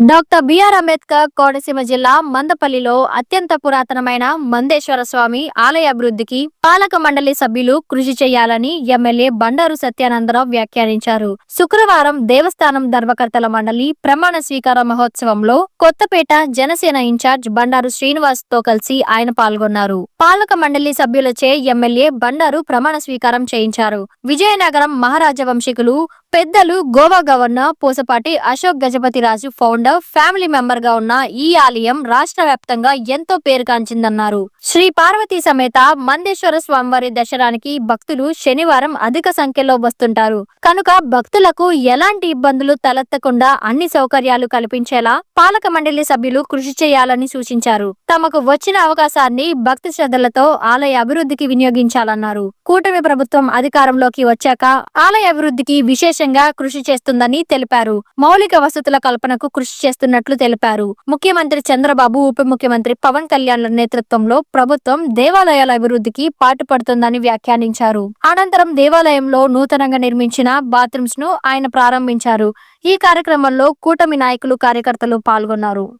Doctor BR Ambedkar Konaseema జిల్లా మందపల్లిలో అత్యంత పురాతనమైన మందేశ్వర స్వామి ఆలయ అభివృద్ధికి పాలక మండలి సభ్యులు కృషి చేయాలని ఎమ్మెల్యే బండారు సత్యానందరావు వ్యాఖ్యానించారు. శుక్రవారం దేవస్థానం ధర్మకర్తల మండలి ప్రమాణ స్వీకార మహోత్సవంలో కొత్తపేట జనసేన ఇన్ఛార్జ్ బండారు శ్రీనివాస్తో కలిసి ఆయన పాల్గొన్నారు. పాలక మండలి సభ్యులచే ఎమ్మెల్యే బండారు ప్రమాణ స్వీకారం చేయించారు. విజయనగరం మహారాజ వంశీకులు పెద్దలు Goa governor Pusapati Ashok Gajapathi Raju founder family మెంబర్గా ఉన్న ఈ ఆలయం రాష్ట్ర వ్యాప్తంగా ఎంతో పేరుగాంచిందన్నారు శ్రీ పార్వతీ సమేత మందేశ్వర స్వామివారి దర్శనానికి భక్తులు శనివారం అధిక సంఖ్యలో వస్తుంటారు. కనుక భక్తులకు ఎలాంటి ఇబ్బందులు తలెత్తకుండా అన్ని సౌకర్యాలు కల్పించేలా పాలక మండలి సభ్యులు కృషి చేయాలని సూచించారు. తమకు వచ్చిన అవకాశాన్ని భక్తి శ్రద్ధలతో ఆలయ అభివృద్ధికి వినియోగించాలన్నారు. కూటమి ప్రభుత్వం అధికారంలోకి వచ్చాక ఆలయ అభివృద్ధికి విశేషంగా కృషి చేస్తుందని తెలిపారు. మౌలిక వసతుల కల్పనకు కృషి చేస్తున్నట్లు తెలిపారు. ముఖ్యమంత్రి చంద్రబాబు ఉప ముఖ్యమంత్రి పవన్ కళ్యాణ్ల నేతృత్వంలో ప్రభుత్వం దేవాలయాల అభివృద్ధికి పాటుపడుతుందని వ్యాఖ్యానించారు. అనంతరం దేవాలయంలో నూతనంగా నిర్మించిన బాత్రూమ్స్ను ఆయన ప్రారంభించారు. ఈ కార్యక్రమంలో కూటమి నాయకులు కార్యకర్తలు పాల్గొన్నారు.